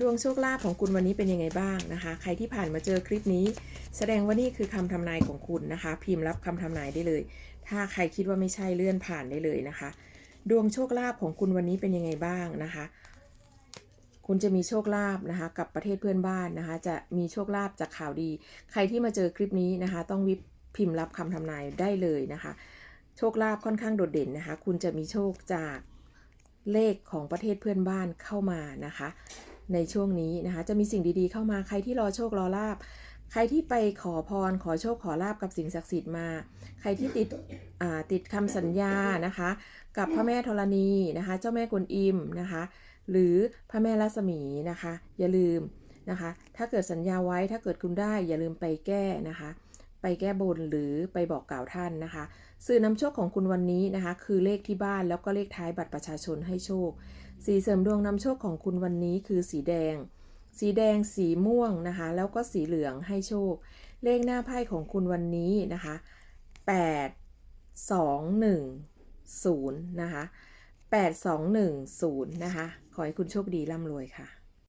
ดวงโชคลาภของคุณวันนี้เป็นยังไงบ้างนะคะ ใครที่ผ่านมาเจอคลิปนี้ แสดงว่านี่คือคำทำนายของคุณนะคะ พิมพ์รับคำทำนายได้เลย ถ้าใครคิดว่าไม่ใช่เลื่อนผ่านได้เลยนะคะ ดวงโชคลาภของคุณวันนี้เป็นยังไงบ้างนะคะ คุณจะมีโชคลาภนะคะกับประเทศเพื่อนบ้านนะคะ จะมีโชคลาภจากข่าวดี ใครที่มาเจอคลิปนี้นะคะ ต้องวิพิมพ์รับคำทำนายได้เลยนะคะ โชคลาภค่อนข้างโดดเด่นนะคะ คุณจะมีโชคจากเลขของประเทศเพื่อนบ้านเข้ามานะคะ ในช่วงนี้นะคะ จะมีสิ่งดีๆเข้ามาใครที่รอโชครอลาบใครที่ไปขอพรขอโชคขอลาบกับสิ่งศักดิ์สิทธิ์มา ใครที่ติดติดคำสัญญานะคะ กับพระแม่ธรณีนะคะ เจ้าแม่กวนอิมนะคะ หรือพระแม่รัศมีนะคะ อย่าลืมนะคะ ถ้าเกิดสัญญาไว้ถ้าเกิดคุณได้อย่าลืมไปแก้นะคะ ไปแก้บนหรือไปบอกกล่าวท่านนะคะ สื่อนำโชคของคุณวันนี้นะคะ คือเลขที่บ้านแล้วก็เลขท้ายบัตรประชาชนให้โชค สีเสริมดวงนำโชคของคุณวันนี้คือสีแดง สีแดงสีม่วงนะคะ แล้วก็สีเหลืองให้โชค เลขหน้าไพ่ของคุณวันนี้นะคะ 8 2 1 0นะคะ8210นะคะขอให้คุณโชคดีร่ำรวยค่ะ